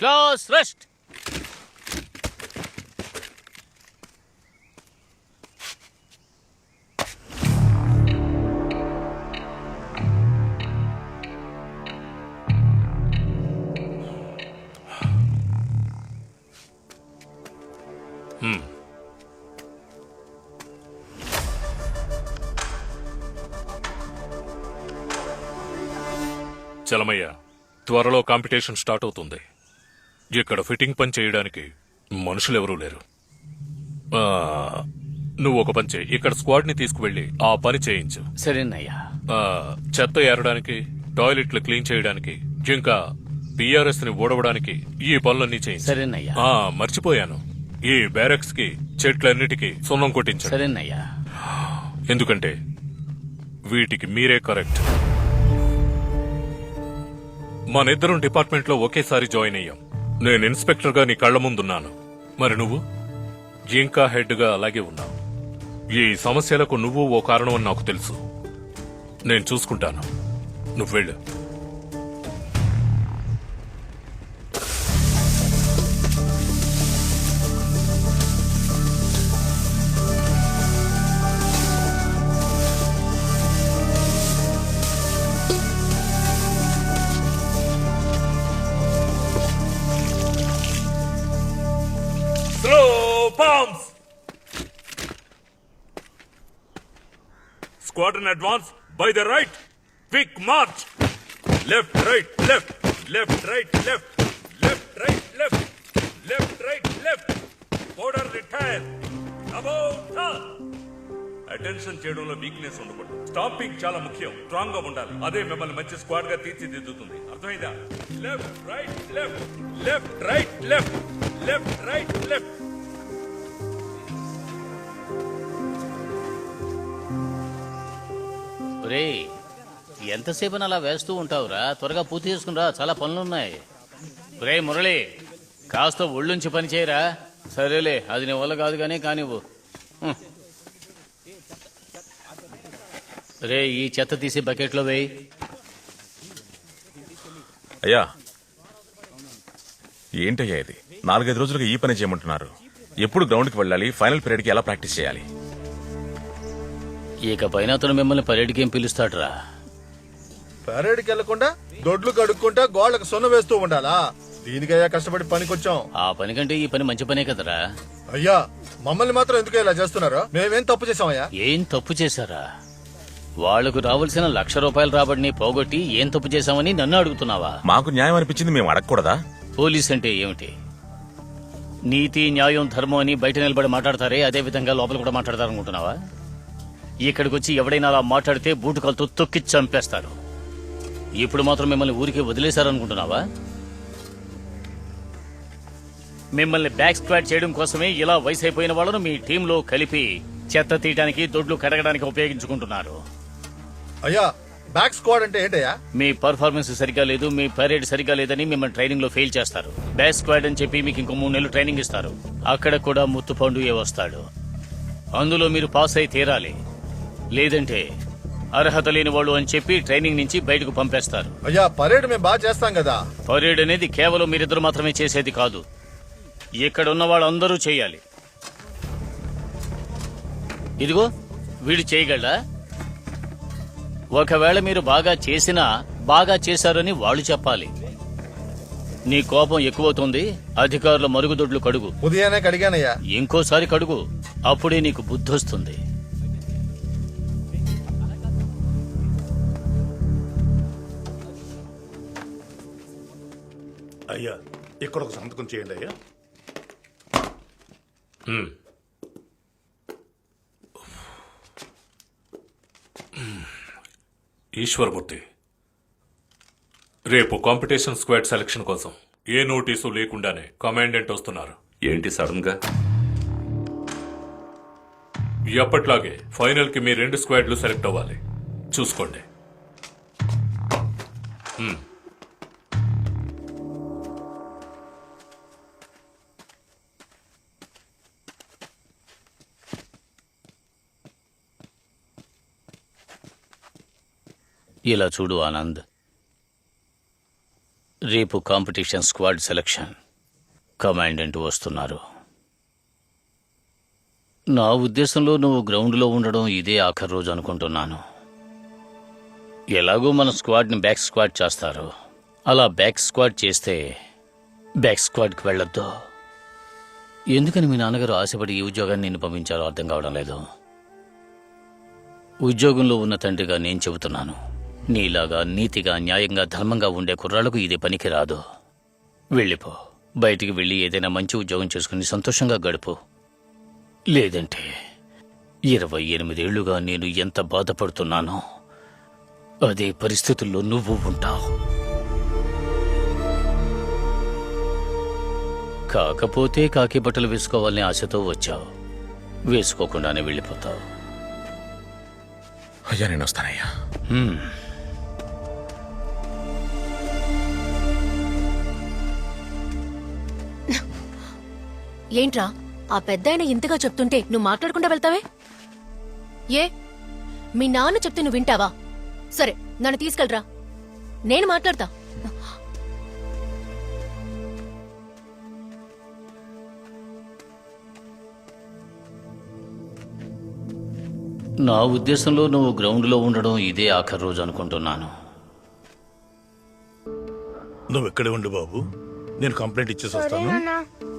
Class rest. Hmm. Chalamayya త్వరలో competition start అవుతుంది. ఇక్కడ ఫిట్టింగ్ పని చేయడానికి మనుషులెవరూ లేరు. ఆ, నువ్వు ఒక పని చేయి. ఇక్కడ స్క్వాడ్ని తీసుకువెళ్ళి ఆ పని చేయించు. సరేనయ్యా. ఆ, చెత్త ఏరడానికి టాయిలెట్లు క్లీన్ చేయడానికి ఇంకా పిఆర్ఎస్ని ఓడవడానికి ఈ పనులన్నీ చేయించు. సరేనయ్యా. ఆ, మర్చిపోయాను. ఈ బ్యారక్స్కి చెట్లన్నిటికీ సున్నం కొట్టించండి సరేనయ్యా. ఎందుకంటే వీటికి మీరే కరెక్ట్. మనిద్దరం డిపార్ట్మెంట్లో ఒకేసారి జాయిన్ అయ్యాం. నేను ఇన్స్పెక్టర్గా నీ కళ్ళ ముందున్నాను. మరి నువ్వు? జింకా హెడ్గా అలాగే ఉన్నావు. ఈ సమస్యలకు నువ్వు ఓ కారణం అని నాకు తెలుసు. నేను చూసుకుంటాను. నువ్వు వెళ్ళు. Throw bombs! Squadron advance by the right. Quick march. Left, right, left. Left, right, left. Left, right, left. Left, right, left. Order retire. About turn. Attention చేయడంలో వీక్నెస్ ఉండకూడదు స్టాపింగ్ చాలా ముఖ్యం స్ట్రాంగ్గా ఉండాలి అదే మిమ్మల్ని మంచి స్క్వాడ్గా తీర్చిదిద్దుతుంది అర్థమైందా left right left left right left left right left రే ఎంతసేపు అలా వేస్తూ ఉంటావురా? త్వరగా పూర్తి చేసుకునిరా. చాలా పనులున్నాయి. రే మురళి కాస్త ఒళ్ళుంచి పని చేయరా? సరేలే అది నీ వల్ల కాదు కానీ కానివ్వు. రే ఈ చెత్త తీసి బకెట్లో వేయి. అయ్యా ఏంటయ్యా ఇది? నాలుగైదు రోజులుగా ఈ పని చేయమంటున్నారు. ఎప్పుడు గ్రౌండ్కి వెళ్ళాలి? ఫైనల్ పీరియడ్కి ఎలా ప్రాక్టీస్ చేయాలి? ఇక పైన అతను మిమ్మల్ని పర్యటకి ఏం పిలుస్తాడురా? పరేడ్కి వెళ్ళకుండా దొడ్లు కడుక్కుంటా గోళ్ళకు సొన్న వేస్తూ ఉండాలా? దీనికయ్యా కష్టపడి పనికొచ్చాం. ఆ పని కంటే ఈ పని మంచి పనే కదరా? అయ్యా మమ్మల్ని మాత్రం ఎందుకు ఇలా చేస్తున్నారు? మేమేం తప్పు చేసామయ్యా ఏం తప్పు చేశారా? వాళ్ళకు రావాల్సిన లక్ష రూపాయలు రాబడిని పోగొట్టి ఏం తప్పు చేశామని నన్ను అడుగుతున్నావా? మాకు న్యాయం అనిపించింది మేము అడగకూడదా? పోలీస్ అంటే ఏమిటి? నీతి న్యాయం ధర్మం అని బయట నిలబడి మాట్లాడతారే అదే విధంగా లోపల కూడా మాట్లాడతారనుకుంటున్నావా? ఇక్కడికి వచ్చి ఎవడైనా అలా మాట్లాడితే బూటుకాలతో తొక్కి చంపేస్తారు ఇప్పుడు మాత్రం మిమ్మల్ని ఊరికే వదిలేశారనుకుంటున్నావా? మిమ్మల్ని బ్యాక్ స్క్వాడ్ చేయడం కోసమే ఇలా వయసు అయిపోయిన వాళ్ళను మీ టీంలో కలిపి చెత్త తీయడానికి దొడ్లు కడగడానికి ఉపయోగించుకుంటున్నారు. అయ్యా బ్యాక్ స్క్వాడ్ అంటే ఏంటయ్యా? మీ పర్ఫార్మెన్స్ సరిగా లేదు మీ పరేడ్ సరిగా లేదని మిమ్మల్ని ట్రైనింగ్లో ఫెయిల్ చేస్తారు. బెస్ట్ స్క్వాడ్ అని చెప్పి మీకు ఇంకో మూడు నెలలు ట్రైనింగ్ ఇస్తారు. అక్కడ కూడా ముత్తు పండుగే వస్తాడు? అందులో మీరు పాస్ అయి తీరాలి. లేదంటే అర్హత లేని వాళ్ళు అని చెప్పి ట్రైనింగ్ నుంచి బయటకు పంపేస్తారు. అయ్యా పరేడ్ మేము బాగా చేస్తాం కదా. పరేడ్ అనేది కేవలం మీరిద్దరు మాత్రమే చేసేది కాదు. ఇక్కడ ఉన్న వాళ్ళందరూ చేయాలి. ఇదిగో వీడు చేయగలరా ఒకవేళ మీరు బాగా చేసినా బాగా చేశారని వాళ్ళు చెప్పాలి. నీ కోపం ఎక్కువవుతుంది అధికారుల మరుగుదొడ్లు కడుగు. ఉదయాన్నే కడిగానయ్యా. ఇంకోసారి కడుగు అప్పుడే నీకు బుద్ధొస్తుంది. అయ్యా ఇక్కడ ఒక సంతకం చేయండి అయ్యా. ఈశ్వరమూర్తి రేపు కాంపిటీషన్ స్క్వాడ్ సెలక్షన్ కోసం ఏ నోటీసు లేకుండానే కమాండెంట్ వస్తున్నారు. ఏంటి సడన్గా? ఎప్పట్లాగే ఫైనల్కి మీ రెండు స్క్వాడ్లు సెలెక్ట్ అవ్వాలి. చూసుకోండి. ఇలా చూడు ఆనంద్. రేపు కాంపిటీషన్ స్క్వాడ్ సెలక్షన్. కమాండెంట్ వస్తున్నారు. నా ఉద్దేశంలో నువ్వు గ్రౌండ్లో ఉండడం ఇదే ఆఖరి రోజు అనుకుంటున్నాను. ఎలాగో మన స్క్వాడ్ని బ్యాక్ స్క్వాడ్ చేస్తారు. అలా బ్యాక్ స్క్వాడ్ చేస్తే బ్యాక్ స్క్వాడ్కి వెళ్ళొద్దు. ఎందుకని మీ నాన్నగారు ఆశపడి ఈ ఉద్యోగాన్ని నిన్ను పంపించారో అర్థం కావడం లేదు. ఉద్యోగంలో ఉన్న తండ్రిగా నేను చెబుతున్నాను. నీలాగా నీతిగా న్యాయంగా ధర్మంగా ఉండే కుర్రాళ్ళకు ఇది పనికి రాదు వెళ్ళిపో. బయటికి వెళ్ళి ఏదైనా మంచి ఉద్యోగం చేసుకుని సంతోషంగా గడుపు. లేదంటే ఇరవై ఎనిమిదేళ్ళుగా నేను ఎంత బాధపడుతున్నానో అదే పరిస్థితుల్లో నువ్వు ఉంటావు. కాకపోతే కాకి బట్టలు వేసుకోవాలని ఆశతో వచ్చావు. వేసుకోకుండానే వెళ్ళిపోతావు. అయ్యా నేను వస్తానయ్యా. ఏంట్రా? ఆ పెద్దాయన ఇంతగా చెప్తుంటే నువ్వు మాట్లాడకుండా వెళ్తావే? ఏ? మీ నాన్న చెప్తే నువ్వు వింటావా? సరే నన్ను తీసుకెళ్ళరా. నేను మాట్లాడతా. నా ఉద్దేశంలో నువ్వు గ్రౌండ్లో ఉండడం ఇదే ఆఖరి రోజు అనుకుంటున్నాను. నువ్వు ఎక్కడే ఉండు బాబు. నేను కంప్లైంట్ ఇచ్చేసి వస్తాను.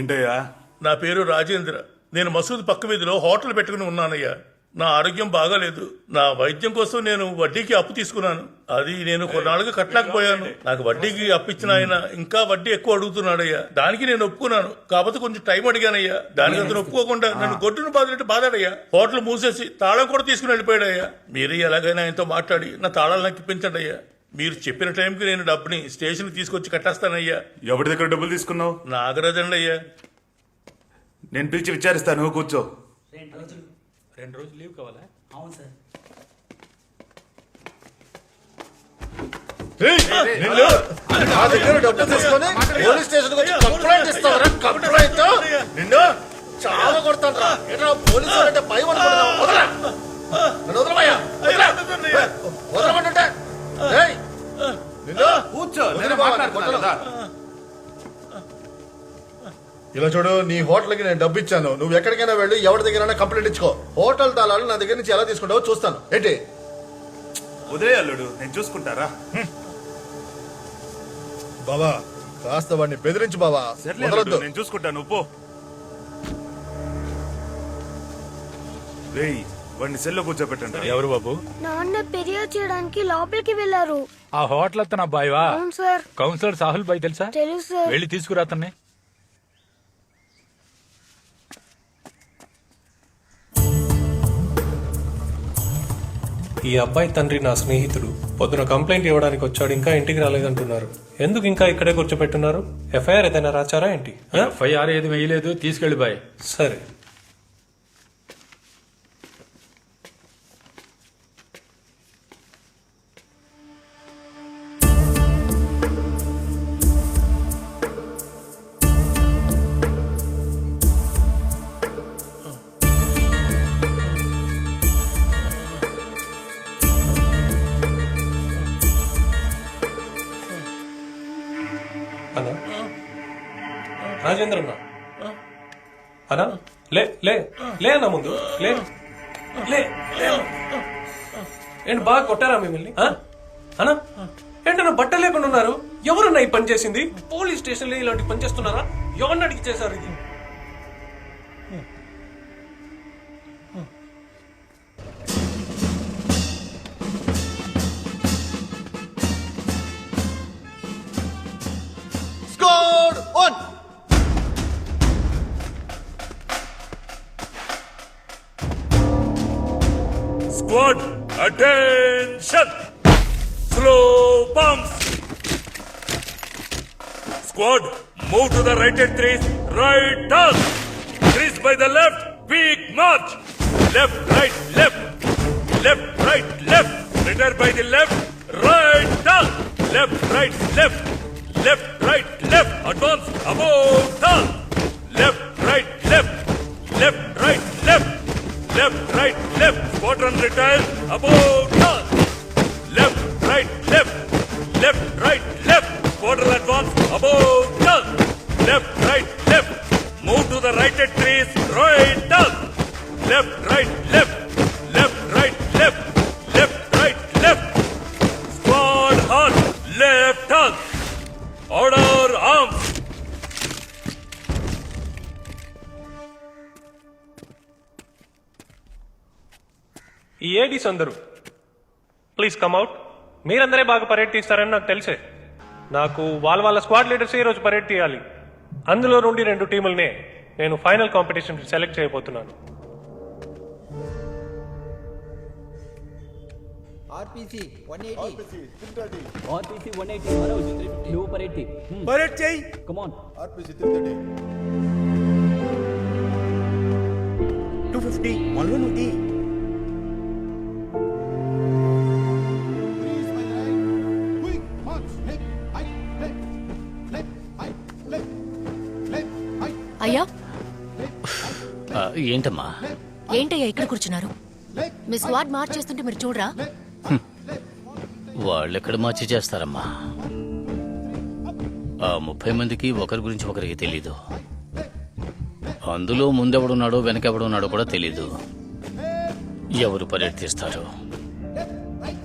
ఏంటయ్యా? నా పేరు రాజేంద్ర. నేను మసూద్ పక్క వీధిలో హోటల్ పెట్టుకుని ఉన్నానయ్యా. నా ఆరోగ్యం బాగాలేదు. నా వైద్యం కోసం నేను వడ్డీకి అప్పు తీసుకున్నాను. అది నేను కొన్నాళ్ళుగా కట్టలేకపోయాను. నాకు వడ్డీకి అప్పు ఇచ్చిన ఆయన ఇంకా వడ్డీ ఎక్కువ అడుగుతున్నాడయ్యా. దానికి నేను ఒప్పుకున్నాను. కాకపోతే కొంచెం టైం అడిగానయ్యా. దానికి అతను ఒప్పుకోకుండా నన్ను గొడ్డును బాధినట్టు బాధాడయ్యా హోటల్ మూసేసి తాళం కూడా తీసుకుని వెళ్ళిపోయాడయ్యా. మీరే ఎలాగైనా ఆయనతో మాట్లాడి నా తాళాలు నాకు ఇప్పించండి అయ్యా మీరు చెప్పిన టైంకి నేను డబ్బుని స్టేషన్కి తీసుకొచ్చి కట్టేస్తానయ్యా ఎవరి దగ్గర డబ్బులు తీసుకున్నావు నాగరాజండి అయ్యా నేను పిలిచి విచారిస్తాను కూర్చో ఏయ్, నిన్ను నా దగ్గర డబ్బు తీసుకొని పోలీస్ స్టేషన్ వచ్చి కంప్లైంట్ ఇస్తావరా కంప్లైంట్ నిన్ను చాలా కొడతాను పోలీసు ఇలా చూడు నీ హోటల్కి నేను డబ్బు ఇచ్చాను. నువ్వు ఎక్కడికైనా వెళ్ళి ఎవరి దగ్గర కంప్లైంట్ ఇచ్చుకో. హోటల్ తాళాలు నా దగ్గర నుంచి ఎలా తీసుకుంటావో చూస్తాను. ఏంటి? ఉదయ అల్లుడు నేను చూసుకుంటారా? బాబా కాస్త వాడిని బెదిరించు వదలొద్దు అల్లుడు, నేను చూసుకుంటాను పో. రేయ్ వాడిని సెల్లో కూర్చోబెట్టండి. ఎవరు బాబు? నాన్న ఫిర్యాదు చేయడానికి లోపలికి వెళ్ళారు. ఆ హోటల్ అతను అబ్బాయివా? అవును సార్. కౌన్సిలర్ సాహుల్ బాయ్ తెలుసా? తెలుసు సార్. వెళ్ళి తీసుకురా అతన్ని. ఈ అబ్బాయి తండ్రి నా స్నేహితుడు. పొద్దున కంప్లైంట్ ఇవ్వడానికి వచ్చాడు ఇంకా ఇంటికి రాలేదంటున్నారు. ఎందుకు ఇంకా ఇక్కడే కూర్చోపెట్టున్నారు? ఎఫ్ఐఆర్ ఏదైనా రాచారా ఏంటి? ఎఫ్ఐఆర్ ఏది వేయలేదు తీసుకెళ్ళి బాయ్. సరే. రాజేంద్ర అనా లే లే లే అన్న ముందు. లే. లే ఏంటి బాగా కొట్టారా మిమ్మల్ని? అనా ఏంటన్నా బట్ట లేకుండా ఉన్నారు? ఎవరన్నా ఈ పని చేసింది? పోలీస్ స్టేషన్లో ఇలాంటి పని చేస్తున్నారా? ఎవరిని అడిగి చేశారు ఇది? Squad, move to the right at threes right turn. threes by the left big march left right left left right left return by the left right turn left right left Left, right, left. Advance. Above. Turn. Left, right, left. Left, right, left. Left, right, left. Squadron retire. Above. Turn. ఈ ఏడీస్ అందరూ please come out మీరందరే బాగా parade తీస్తారని నాకు తెలిసే. నాకు వాళ్ళ వాళ్ళ స్క్వాడ్ లీడర్స్ ఈ రోజు పరేడ్ తీయాలి? అందులో నుండి రెండు టీములనే నేను ఫైనల్ కాంపిటీషన్ సెలెక్ట్ చేయబోతున్నాను. RPC one eighty. RPC one eighty నువ్వు పర్ ఎయిటీ పర్ చేయి. Come on RPC three thirty two fifty అయ్యా? ఆ, ఏంటమ్మా? ఏంటయ్యా ఇక్కడ కూర్చున్నారు? మీ స్క్వాడ్ మార్చ్ చేస్తుంటే మీరు చూడరా? వాళ్ళెక్కడ మార్చి చేస్తారమ్మా? ఆ ముప్పై మందికి ఒకరి గురించి ఒకరికి తెలీదు. అందులో ముందెవడున్నాడో వెనకెవడున్నాడో కూడా తెలీదు. ఎవరు పర్యటిస్తారు